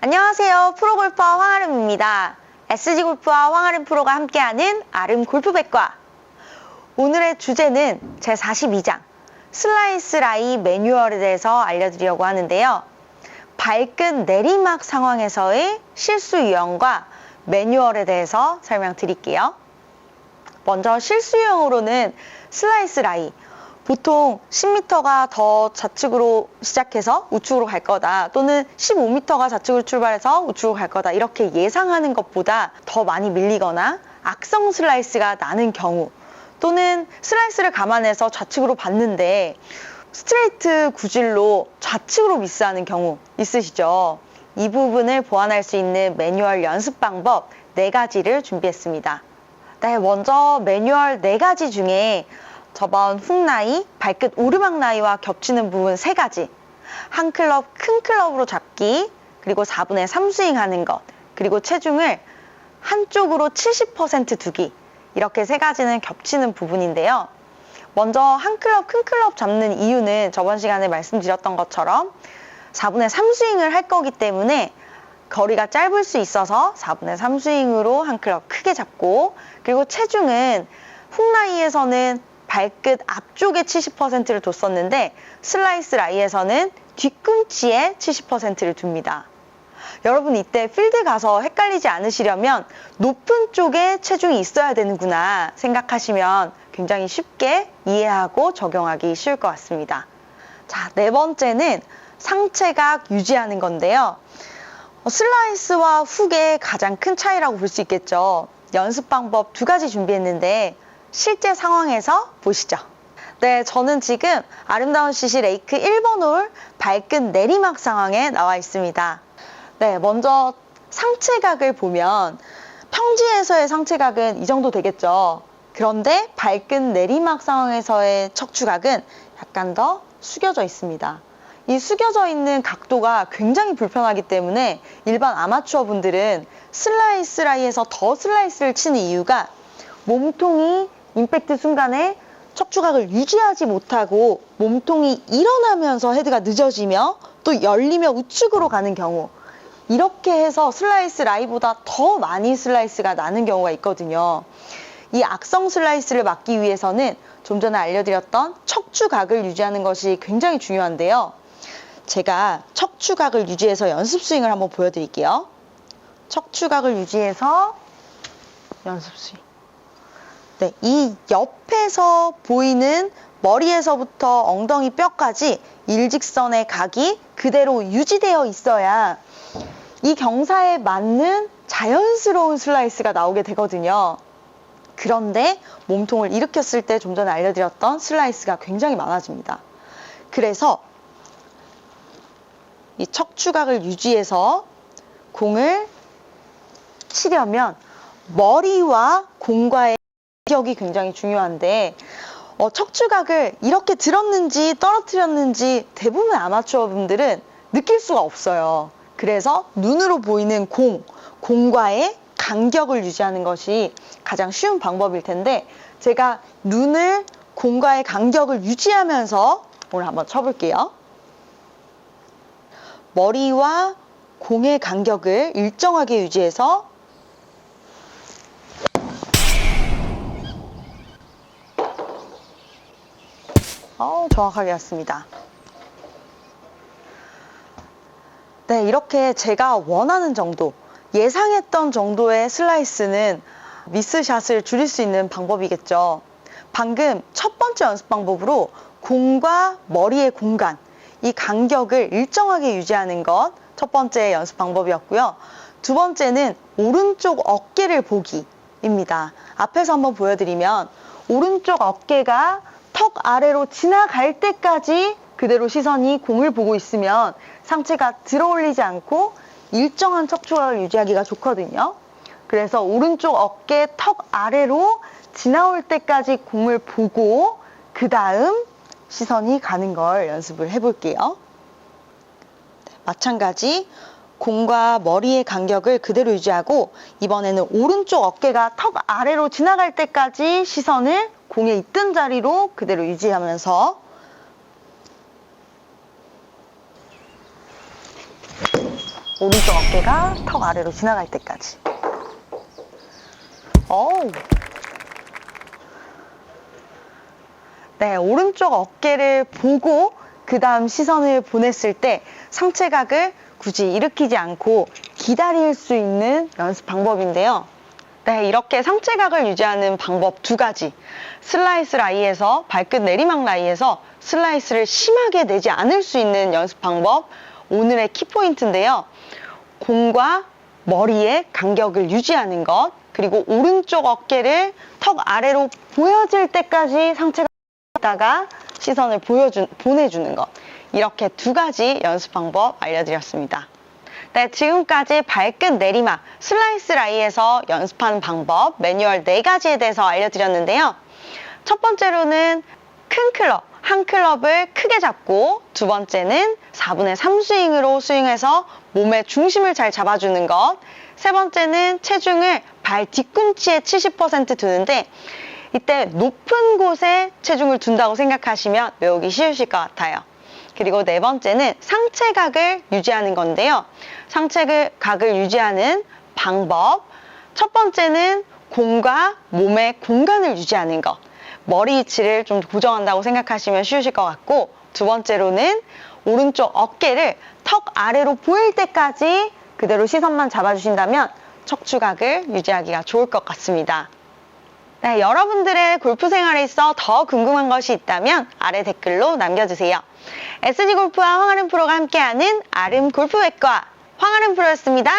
안녕하세요. 프로골퍼 황아름입니다. SG골프와 황아름 프로가 함께하는 아름 골프백과. 오늘의 주제는 제 42장 슬라이스 라이 매뉴얼에 대해서 알려드리려고 하는데요. 발끝 내리막 상황에서의 실수 유형과 매뉴얼에 대해서 설명드릴게요. 먼저 실수 유형으로는 슬라이스 라이. 보통 10m가 더 좌측으로 시작해서 우측으로 갈 거다. 또는 15m가 좌측으로 출발해서 우측으로 갈 거다. 이렇게 예상하는 것보다 더 많이 밀리거나 악성 슬라이스가 나는 경우 또는 슬라이스를 감안해서 좌측으로 봤는데 스트레이트 구질로 좌측으로 미스하는 경우 있으시죠? 이 부분을 보완할 수 있는 매뉴얼 연습 방법 네 가지를 준비했습니다. 네, 먼저 매뉴얼 네 가지 중에 저번 훅 나이, 발끝 오르막 나이와 겹치는 부분 세 가지. 한 클럽 큰 클럽으로 잡기, 그리고 4분의 3 스윙하는 것, 그리고 체중을 한쪽으로 70% 두기. 이렇게 세 가지는 겹치는 부분인데요. 먼저 한 클럽 큰 클럽 잡는 이유는 저번 시간에 말씀드렸던 것처럼 4분의 3 스윙을 할 거기 때문에 거리가 짧을 수 있어서 4분의 3 스윙으로 한 클럽 크게 잡고 그리고 체중은 훅라이에서는 발끝 앞쪽에 70%를 뒀었는데 슬라이스 라이에서는 뒤꿈치에 70%를 둡니다. 여러분 이때 필드 가서 헷갈리지 않으시려면 높은 쪽에 체중이 있어야 되는구나 생각하시면 굉장히 쉽게 이해하고 적용하기 쉬울 것 같습니다. 자, 네 번째는 상체각 유지하는 건데요. 어, 슬라이스와 훅의 가장 큰 차이라고 볼 수 있겠죠. 연습 방법 두 가지 준비했는데 실제 상황에서 보시죠. 네, 저는 지금 아름다운 CC 레이크 1번 홀 발끝 내리막 상황에 나와 있습니다. 네, 먼저 상체각을 보면 평지에서의 상체각은 이 정도 되겠죠. 그런데 발끝 내리막 상황에서의 척추각은 약간 더 숙여져 있습니다. 이 숙여져 있는 각도가 굉장히 불편하기 때문에 일반 아마추어 분들은 슬라이스 라이에서 더 슬라이스를 치는 이유가 몸통이 임팩트 순간에 척추각을 유지하지 못하고 몸통이 일어나면서 헤드가 늦어지며 또 열리며 우측으로 가는 경우 이렇게 해서 슬라이스 라이보다 더 많이 슬라이스가 나는 경우가 있거든요. 이 악성 슬라이스를 막기 위해서는 좀 전에 알려드렸던 척추각을 유지하는 것이 굉장히 중요한데요. 제가 척추각을 유지해서 연습 스윙을 한번 보여드릴게요. 척추각을 유지해서 연습 스윙. 네, 이 옆에서 보이는 머리에서부터 엉덩이 뼈까지 일직선의 각이 그대로 유지되어 있어야 이 경사에 맞는 자연스러운 슬라이스가 나오게 되거든요. 그런데 몸통을 일으켰을 때 좀 전에 알려드렸던 슬라이스가 굉장히 많아집니다. 그래서 이 척추각을 유지해서 공을 치려면 머리와 공과의 간격이 굉장히 중요한데 어, 척추각을 이렇게 들었는지 떨어뜨렸는지 대부분 아마추어 분들은 느낄 수가 없어요. 그래서 눈으로 보이는 공, 공과의 간격을 유지하는 것이 가장 쉬운 방법일 텐데 제가 눈을 공과의 간격을 유지하면서 오늘 한번 쳐볼게요. 머리와 공의 간격을 일정하게 유지해서 어, 정확하게 왔습니다. 네, 이렇게 제가 원하는 정도, 예상했던 정도의 슬라이스는 미스샷을 줄일 수 있는 방법이겠죠. 방금 첫 번째 연습 방법으로 공과 머리의 공간, 이 간격을 일정하게 유지하는 것 첫 번째 연습 방법이었고요. 두 번째는 오른쪽 어깨를 보기입니다. 앞에서 한번 보여드리면 오른쪽 어깨가 턱 아래로 지나갈 때까지 그대로 시선이 공을 보고 있으면 상체가 들어올리지 않고 일정한 척추각을 유지하기가 좋거든요. 그래서 오른쪽 어깨 턱 아래로 지나올 때까지 공을 보고 그 다음 시선이 가는 걸 연습을 해볼게요. 네, 마찬가지 공과 머리의 간격을 그대로 유지하고 이번에는 오른쪽 어깨가 턱 아래로 지나갈 때까지 시선을 공에 있던 자리로 그대로 유지하면서 오른쪽 어깨가 턱 아래로 지나갈 때까지. 어우. 네, 오른쪽 어깨를 보고 그 다음 시선을 보냈을 때 상체각을 굳이 일으키지 않고 기다릴 수 있는 연습 방법인데요. 네, 이렇게 상체각을 유지하는 방법 두 가지. 슬라이스 라이에서 발끝 내리막 라이에서 슬라이스를 심하게 내지 않을 수 있는 연습 방법. 오늘의 키포인트인데요. 공과 머리의 간격을 유지하는 것. 그리고 오른쪽 어깨를 턱 아래로 보여질 때까지 상체가 시선을 보여주, 보내주는 것. 이렇게 두 가지 연습 방법 알려드렸습니다. 네, 지금까지 발끝 내리막, 슬라이스 라이에서 연습하는 방법, 매뉴얼 네 가지에 대해서 알려드렸는데요. 첫 번째로는 큰 클럽, 한 클럽을 크게 잡고, 두 번째는 4분의 3 스윙으로 스윙해서 몸의 중심을 잘 잡아주는 것, 세 번째는 체중을 발 뒤꿈치에 70% 두는데, 이때 높은 곳에 체중을 둔다고 생각하시면 외우기 쉬우실 것 같아요. 그리고 네 번째는 상체각을 유지하는 건데요. 상체각을 유지하는 방법. 첫 번째는 공과 몸의 공간을 유지하는 것. 머리 위치를 좀 고정한다고 생각하시면 쉬우실 것 같고, 두 번째로는 오른쪽 어깨를 턱 아래로 보일 때까지 그대로 시선만 잡아주신다면 척추각을 유지하기가 좋을 것 같습니다. 네, 여러분들의 골프 생활에 있어 더 궁금한 것이 있다면 아래 댓글로 남겨주세요. SG 골프와 황아름 프로가 함께하는 아름 골프백과 황아름 프로였습니다.